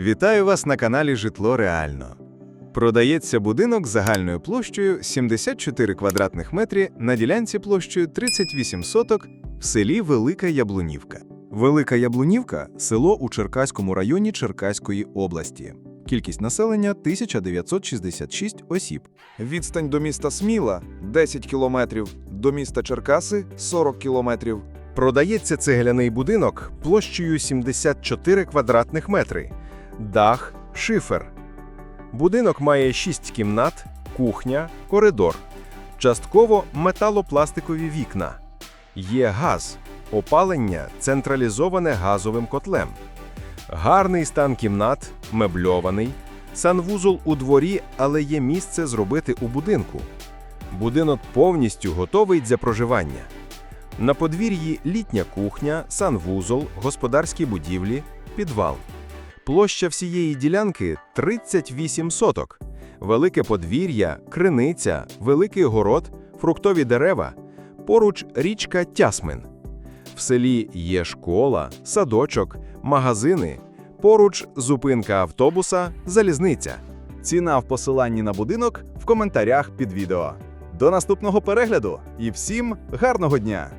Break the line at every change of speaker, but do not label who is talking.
Вітаю вас на каналі Житло Реально. Продається будинок загальною площею 74 квадратних метрі на ділянці площею 38 соток в селі Велика Яблунівка.
Велика Яблунівка село у Черкаському районі Черкаської області. Кількість населення 1966 осіб.
Відстань до міста Сміла 10 кілометрів, до міста Черкаси 40 кілометрів.
Продається цегляний будинок площею 74 квадратних метри. Дах, шифер. Будинок має 6 кімнат, кухня, коридор. Частково металопластикові вікна. Є газ, опалення централізоване газовим котлем. Гарний стан кімнат, мебльований. Санвузол у дворі, але є місце зробити у будинку. Будинок повністю готовий для проживання. На подвір'ї літня кухня, санвузол, господарські будівлі, підвал. Площа всієї ділянки 38 соток. Велике подвір'я, криниця, великий город, фруктові дерева. Поруч річка Тясмин. В селі є школа, садочок, магазини. Поруч зупинка автобуса, залізниця.
Ціна в посиланні на будинок в коментарях під відео. До наступного перегляду і всім гарного дня!